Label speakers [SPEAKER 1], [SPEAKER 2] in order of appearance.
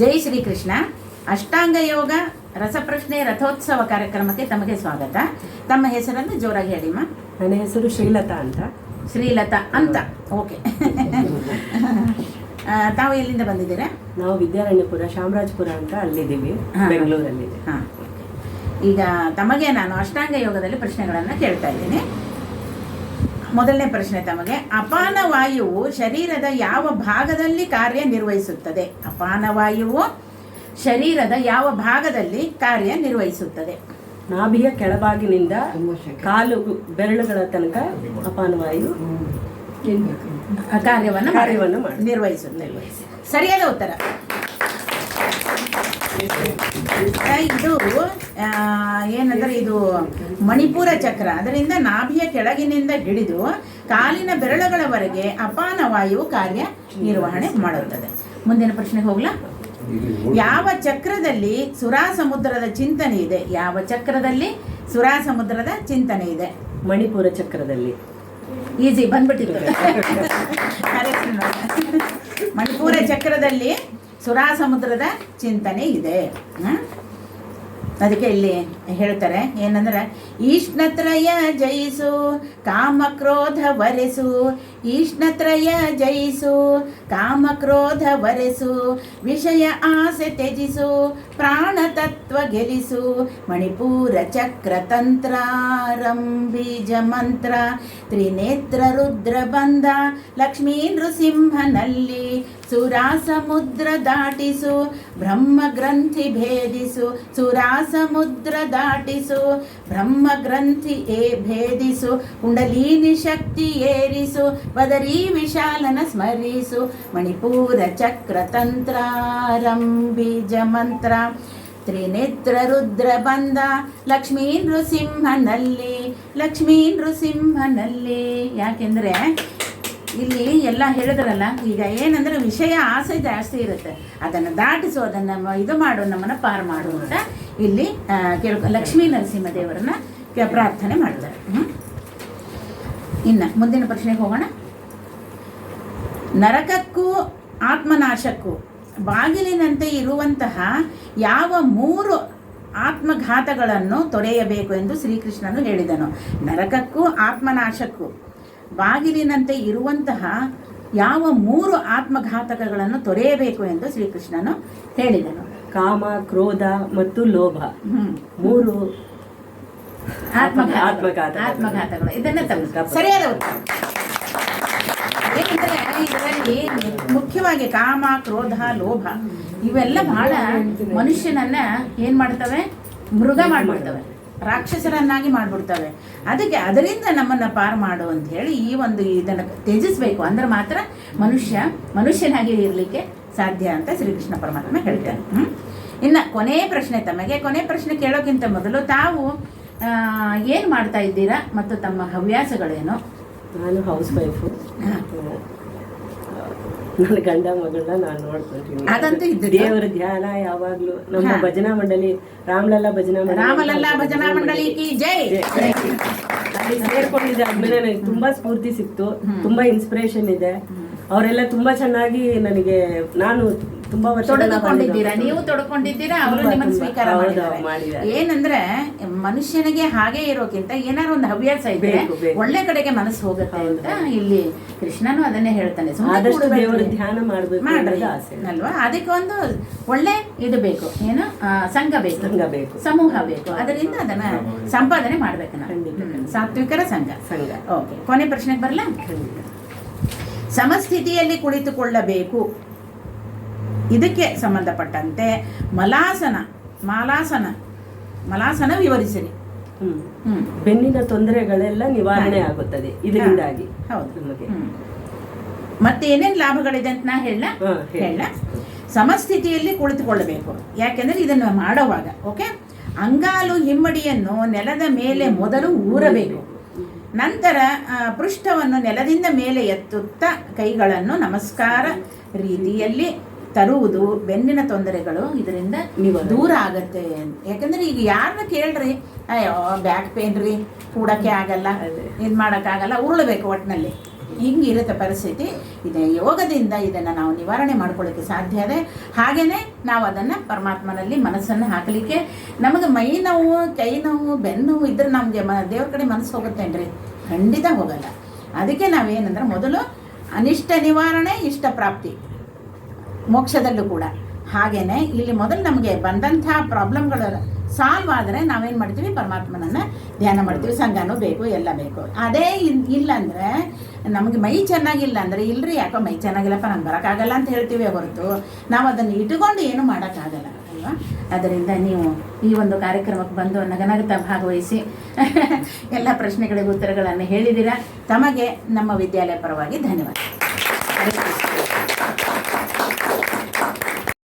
[SPEAKER 1] ಜೈ ಶ್ರೀಕೃಷ್ಣ. ಅಷ್ಟಾಂಗ ಯೋಗ ರಸಪ್ರಶ್ನೆ ರಥೋತ್ಸವ ಕಾರ್ಯಕ್ರಮಕ್ಕೆ ತಮಗೆ ಸ್ವಾಗತ. ತಮ್ಮ ಹೆಸರನ್ನು ಜೋರಾಗಿ ಹೇಳಿಮ್ಮ
[SPEAKER 2] ನನ್ನ ಹೆಸರು ಶ್ರೀಲತಾ ಅಂತ.
[SPEAKER 1] ಶ್ರೀಲತಾ ಅಂತ. ಓಕೆ. ತಾವು ಎಲ್ಲಿಂದ ಬಂದಿದ್ದೀರಾ?
[SPEAKER 2] ನಾವು ವಿದ್ಯಾರಣ್ಯಪುರ ಶಾಮರಾಜಪುರ ಅಂತ ಅಲ್ಲಿದ್ದೀವಿ.
[SPEAKER 1] ಹಾ.
[SPEAKER 2] ಬೆಂಗಳೂರಲ್ಲಿ
[SPEAKER 1] ಹಾಂ ಈಗ ತಮಗೆ ನಾನು ಅಷ್ಟಾಂಗ ಯೋಗದಲ್ಲಿ ಪ್ರಶ್ನೆಗಳನ್ನು ಕೇಳ್ತಾ ಇದ್ದೀನಿ. ಮೊದಲನೇ ಪ್ರಶ್ನೆ ತಮಗೆ ಅಪಾನ ವಾಯುವು ಶರೀರದ ಯಾವ ಭಾಗದಲ್ಲಿ ಕಾರ್ಯನಿರ್ವಹಿಸುತ್ತದೆ ಅಪಾನ ವಾಯುವು ಶರೀರದ ಯಾವ ಭಾಗದಲ್ಲಿ ಕಾರ್ಯನಿರ್ವಹಿಸುತ್ತದೆ
[SPEAKER 2] ನಾಭಿಯ ಕೆಳಭಾಗಿನಿಂದ ಕಾಲು ಬೆರಳುಗಳ ತನಕ ಅಪಾನವಾಯು
[SPEAKER 1] ವಾಯು ಕಾರ್ಯವನ್ನು
[SPEAKER 2] ಕಾರ್ಯವನ್ನು ನಿರ್ವಹಿಸುತ್ತೆ
[SPEAKER 1] ನಿರ್ವಹಿಸುತ್ತದೆ. ಸರಿಯಾದ ಉತ್ತರ. ಇದು ಏನಂದ್ರೆ ಇದು ಮಣಿಪುರ ಚಕ್ರ. ಅದರಿಂದ ನಾಭಿಯ ಕೆಳಗಿನಿಂದ ಹಿಡಿದು ಕಾಲಿನ ಬೆರಳುಗಳವರೆಗೆ ಅಪಾನ ವಾಯು ಕಾರ್ಯ ನಿರ್ವಹಣೆ ಮಾಡುತ್ತದೆ. ಮುಂದಿನ ಪ್ರಶ್ನೆಗೆ ಹೋಗ್ಲಾ? ಯಾವ ಚಕ್ರದಲ್ಲಿ ಸುರಾ ಸಮುದ್ರದ ಚಿಂತನೆ ಇದೆ? ಯಾವ ಚಕ್ರದಲ್ಲಿ ಸುರಾ ಸಮುದ್ರದ ಚಿಂತನೆ ಇದೆ?
[SPEAKER 2] ಮಣಿಪುರ ಚಕ್ರದಲ್ಲಿ.
[SPEAKER 1] ಈಸಿ ಬಂದ್ಬಿಟ್ಟಿದ್ರು ಮಣಿಪುರ ಚಕ್ರದಲ್ಲಿ ಸುರಾ ಸಮುದ್ರದ ಚಿಂತನೆ ಇದೆ? ಅದಕ್ಕೆ ಇಲ್ಲಿ ಹೇಳ್ತಾರೆ, ಏನಂದ್ರೆ, ಈಷ್ಣತ್ರಯ ಜಯಿಸು, ಕಾಮಕ್ರೋಧ ವರೆಸು, ಈಷ್ಣತ್ರಯ ಜಯಿಸು, ಕಾಮಕ್ರೋಧ ವರೆಸು, ವಿಷಯ ಆಸೆ ತ್ಯಜಿಸು ಪ್ರಾಣ ತತ್ವ ಗೆಲಿಸು ಮಣಿಪೂರ ಚಕ್ರ ತಂತ್ರಾರಂ ಬೀಜ ಮಂತ್ರ, ತ್ರಿನೇತ್ರ ರುದ್ರ ಬಂದ ಲಕ್ಷ್ಮೀ ನೃಸಿಂಹನಲ್ಲಿ ಸುರಾ ಸಮುದ್ರ ದಾಟಿಸು ಬ್ರಹ್ಮ ಗ್ರಂಥಿ ಭೇದಿಸು. ಸುರಾಸಮುದ್ರ ದಾಟಿಸು ಬ್ರಹ್ಮ ಗ್ರಂಥಿ ಏ ಭೇದಿಸು. ಕುಂಡಲೀನಿ ಶಕ್ತಿ ಏರಿಸು ಬದರಿ ವಿಶಾಲನ ಸ್ಮರಿಸು. ಮಣಿಪೂರ ಚಕ್ರ ತಂತ್ರಾರಂ ಬೀಜ ಮಂತ್ರ ತ್ರಿನೇತ್ರ ರುದ್ರ ಬಂದ ಲಕ್ಷ್ಮೀ ನೃಸಿಂಹನಲ್ಲಿ ಲಕ್ಷ್ಮೀ ನೃಸಿಂಹನಲ್ಲಿ. ಯಾಕೆಂದ್ರೆ ಇಲ್ಲಿ ಎಲ್ಲ ಹೇಳಿದ್ರಲ್ಲ, ಈಗ ಏನಂದ್ರೆ ವಿಷಯ ಆಸೆ ಜಾಸ್ತಿ ಇರುತ್ತೆ. ಅದನ್ನು ದಾಟಿಸು, ಅದನ್ನು ಇದು ಮಾಡು, ನಮ್ಮನ್ನು ಪಾರು ಮಾಡು ಅಂತ ಇಲ್ಲಿ ಕೇಳ್ಕೊ ಲಕ್ಷ್ಮೀ ನರಸಿಂಹ ದೇವರನ್ನ ಪ್ರಾರ್ಥನೆ ಮಾಡ್ತಾರೆ? ಇನ್ನು ಮುಂದಿನ ಪ್ರಶ್ನೆಗೆ ಹೋಗೋಣ. ನರಕಕ್ಕೂ ಆತ್ಮನಾಶಕ್ಕೂ ಬಾಗಿಲಿನಂತೆ ಇರುವಂತಹ ಯಾವ ಮೂರು ಆತ್ಮಘಾತಗಳನ್ನು ತೊರೆಯಬೇಕು ಎಂದು ಶ್ರೀಕೃಷ್ಣನು ಹೇಳಿದನು. ನರಕಕ್ಕೂ ಆತ್ಮನಾಶಕ್ಕೂ ಬಾಗಿಲಿನಂತೆ ಇರುವಂತಹ ಯಾವ ಮೂರು ಆತ್ಮಘಾತಕಗಳನ್ನು ತೊರೆಯಬೇಕು ಎಂದು ಶ್ರೀಕೃಷ್ಣನು ಹೇಳಿದನು.
[SPEAKER 2] ಕಾಮ ಕ್ರೋಧ ಮತ್ತು ಲೋಭ. ಮೂರು
[SPEAKER 1] ಆತ್ಮಘಾತ
[SPEAKER 2] ಆತ್ಮಘಾತ
[SPEAKER 1] ಆತ್ಮಘಾತಗಳು ಇದನ್ನೇ ತಪ್ಪು. ಸರಿಯಾದ ಉತ್ತರ. ಏಕೆಂದರೆ ಇದರಲ್ಲಿ ಮುಖ್ಯವಾಗಿ ಕಾಮ ಕ್ರೋಧ ಲೋಭ ಇವೆಲ್ಲ ಬಹಳ ಮನುಷ್ಯನನ್ನ ಏನ್ ಮಾಡ್ತವೆ? ಮೃಗ ಮಾಡ್ಬಿಡ್ತವೆ ರಾಕ್ಷಸರನ್ನಾಗಿ ಮಾಡ್ಬಿಡ್ತವೆ. ಅದಕ್ಕೆ ಅದರಿಂದ ನಮ್ಮನ್ನು ಪಾರು ಮಾಡು ಅಂತ ಹೇಳಿ ಈ ಒಂದು ಇದನ್ನು ತ್ಯಜಿಸ್ಬೇಕು. ಅಂದ್ರೆ ಮಾತ್ರ ಮನುಷ್ಯ ಮನುಷ್ಯನಾಗಿ ಇರಲಿಕ್ಕೆ ಸಾಧ್ಯ ಅಂತ ಶ್ರೀಕೃಷ್ಣ ಪರಮಾತ್ಮ ಹೇಳ್ತಾರೆ? ಇನ್ನ ಕೊನೆ ಪ್ರಶ್ನೆ ತಮಗೆ. ಕೊನೆ ಪ್ರಶ್ನೆ ಕೇಳೋಕ್ಕಿಂತ ಮೊದಲು ತಾವು ಏನು ಮಾಡ್ತಾ ಇದ್ದೀರಾ ಮತ್ತು ತಮ್ಮ ಹವ್ಯಾಸಗಳೇನು?
[SPEAKER 2] ನಾನು ಹೌಸ್ ವೈಫು. ನನ್ನ ಗಂಡ ಮಗಳನ್ನ ನಾನು ನೋಡ್ಕೊಂತೀನಿ. ದೇವರ ಧ್ಯಾನ ಯಾವಾಗ್ಲೂ. ನಮ್ಮ. ಭಜನಾ ಮಂಡಳಿ ರಾಮಲಲ್ಲಾ ಭಜನಾ ಮಂಡಳಿ.
[SPEAKER 1] ರಾಮಲಲ್ಲ ಭಜನಾ ಮಂಡಳಿ ಜೈ.
[SPEAKER 2] ಅಲ್ಲಿ ಸೇರ್ಕೊಂಡಿದ್ದಾದ್ಮೇಲೆ ನನಗೆ ತುಂಬಾ ಸ್ಫೂರ್ತಿ ಸಿಕ್ತು. ತುಂಬಾ ಇನ್ಸ್ಪಿರೇಷನ್ ಇದೆ. ಅವರೆಲ್ಲ ತುಂಬಾ ಚೆನ್ನಾಗಿ ನನಗೆ ನಾನು ತುಂಬಾ ವರ್ಷ
[SPEAKER 1] ತೊಡಗಿಕೊಂಡಿದ್ದೀರಾ? ನೀವು ತೊಡಕೊಂಡಿದ್ದೀರಾ? ಅವರು ನಿಮ್ಮನ್ನು ಸ್ವೀಕಾರ ಮಾಡಿದ್ದಾರೆ. ಏನಂದ್ರೆ ಮನುಷ್ಯನಿಗೆ ಹಾಗೆ ಇರೋಕ್ಕಿಂತ ಏನಾದ್ರು ಒಂದು ಹವ್ಯಾಸ ಇದ್ರೆ
[SPEAKER 2] ಬೇಕು.
[SPEAKER 1] ಒಳ್ಳೆ ಕಡೆಗೆ ಮನಸ್ಸು ಹೋಗುತ್ತೆ ಅಂತ ಇಲ್ಲಿ ಕೃಷ್ಣನು ಅದನ್ನೇ ಹೇಳ್ತಾನೆ.
[SPEAKER 2] ಆದಷ್ಟು ದೇವರ ಧ್ಯಾನ ಮಾಡ್ಬೇಕು
[SPEAKER 1] ಮಾಡ್ರಿ ಅಲ್ವಾ? ಅದಕ್ಕೆ ಒಂದು ಒಳ್ಳೆ ಇದು ಬೇಕು. ಏನು? ಸಂಘ ಬೇಕು.
[SPEAKER 2] ಸಂಘ ಬೇಕು.
[SPEAKER 1] ಸಮೂಹ ಬೇಕು. ಅದರಿಂದ ಅದನ್ನ ಸಂಪಾದನೆ ಮಾಡ್ಬೇಕು ನಾವು. ಸಾತ್ವಿಕರ ಸಂಘ.
[SPEAKER 2] ಸಂಘ.
[SPEAKER 1] ಓಕೆ. ಕೊನೆ ಪ್ರಶ್ನೆಗೆ ಬರಲ? ಸಮಸ್ಥಿತಿಯಲ್ಲಿ ಕುಳಿತುಕೊಳ್ಳಬೇಕು. ಇದಕ್ಕೆ ಸಂಬಂಧಪಟ್ಟಂತೆ ಮಲಾಸನ ಮಾಲಾಸನ ಮಲಾಸನ ವಿವರಿಸಿರಿ.
[SPEAKER 2] ಬೆನ್ನಿನ ತೊಂದರೆಗಳೆಲ್ಲ ನಿವಾರಣೆ ಆಗುತ್ತದೆ ಇದರಿಂದಾಗಿ.
[SPEAKER 1] ಹೌದು. ಮತ್ತೆ ಏನೇನು ಲಾಭಗಳಿದೆ ಅಂತ ನಾ ಹೇಳ.
[SPEAKER 2] ಹೇಳ
[SPEAKER 1] ಸಮಸ್ಥಿತಿಯಲ್ಲಿ ಕುಳಿತುಕೊಳ್ಳಬೇಕು. ಯಾಕೆಂದ್ರೆ ಇದನ್ನು ಮಾಡುವಾಗ ಓಕೆ? ಅಂಗಾಲು ಹಿಮ್ಮಡಿಯನ್ನು ನೆಲದ ಮೇಲೆ ಮೊದಲು ಊರಬೇಕು. ನಂತರ ಪೃಷ್ಠವನ್ನು ನೆಲದಿಂದ ಮೇಲೆ ಎತ್ತುತ್ತಾ ಕೈಗಳನ್ನು ನಮಸ್ಕಾರ ರೀತಿಯಲ್ಲಿ ತರುವುದು ಬೆನ್ನಿನ ತೊಂದರೆಗಳು ಇದರಿಂದ
[SPEAKER 2] ನೀವು
[SPEAKER 1] ದೂರ ಆಗತ್ತೆ. ಯಾಕಂದ್ರೆ ಈಗ ಯಾರನ್ನ ಕೇಳ್ರಿ ಅಯ್ಯೋ ಬ್ಯಾಕ್ ಪೇನ್ ರೀ ಕೂಡಕ್ಕೆ ಆಗಲ್ಲ. ಇದು ಮಾಡೋಕ್ಕಾಗಲ್ಲ ಉರುಳಬೇಕು ಒಟ್ಟಿನಲ್ಲಿ ಹಿಂಗಿರುತ್ತೆ ಪರಿಸ್ಥಿತಿ. ಇದೆ ಯೋಗದಿಂದ ಇದನ್ನು ನಾವು ನಿವಾರಣೆ ಮಾಡ್ಕೊಳ್ಳಿಕ್ಕೆ ಸಾಧ್ಯ ಇದೆ ಹಾಗೆಯೇ ನಾವು ಅದನ್ನು ಪರಮಾತ್ಮನಲ್ಲಿ ಮನಸ್ಸನ್ನು ಹಾಕಲಿಕ್ಕೆ ನಮಗೆ ಮೈ ನೋವು ಕೈ ನೋವು ಬೆನ್ನು ನೋವು ಇದ್ರೆ ನಮಗೆ ಮ ದೇವ್ರ ಕಡೆ ಮನಸ್ಸು ಹೋಗುತ್ತೇನ್ರಿ? ಖಂಡಿತ ಹೋಗಲ್ಲ. ಅದಕ್ಕೆ ನಾವೇನಂದ್ರೆ ಮೊದಲು ಅನಿಷ್ಟ ನಿವಾರಣೆ ಇಷ್ಟ ಪ್ರಾಪ್ತಿ. ಮೋಕ್ಷದಲ್ಲೂ ಕೂಡ. ಹಾಗೇನೆ ಇಲ್ಲಿ ಮೊದಲು ನಮಗೆ ಬಂದಂಥ ಪ್ರಾಬ್ಲಮ್ಗಳು ಸಾಲ್ವ್ ಆದರೆ ನಾವೇನು ಮಾಡ್ತೀವಿ? ಪರಮಾತ್ಮನನ್ನು ಧ್ಯಾನ ಮಾಡ್ತೀವಿ. ಸಂಘನೂ ಬೇಕು, ಎಲ್ಲ ಬೇಕು. ಅದೇ ಇನ್- ಇಲ್ಲ ಅಂದರೆ ನಮಗೆ ಮೈ ಚೆನ್ನಾಗಿಲ್ಲ ಅಂದರೆ ಇಲ್ರಿ ಯಾಕೋ ಮೈ ಚೆನ್ನಾಗಿಲ್ಲಪ್ಪ ನಂಗೆ ಬರೋಕ್ಕಾಗಲ್ಲ ಅಂತ ಹೇಳ್ತೀವಿ ಹೊರತು. ನಾವು ಅದನ್ನು ಇಟ್ಕೊಂಡು ಏನು ಮಾಡೋಕ್ಕಾಗಲ್ಲ, ಅಲ್ವಾ? ಅದರಿಂದ ನೀವು ಈ ಒಂದು ಕಾರ್ಯಕ್ರಮಕ್ಕೆ ಬಂದು ನಗನಗತ ಭಾಗವಹಿಸಿ ಎಲ್ಲ ಪ್ರಶ್ನೆಗಳಿಗೆ ಉತ್ತರಗಳನ್ನು ಹೇಳಿದ್ದೀರಾ. ತಮಗೆ ನಮ್ಮ ವಿದ್ಯಾಲಯ ಪರವಾಗಿ ಧನ್ಯವಾದ.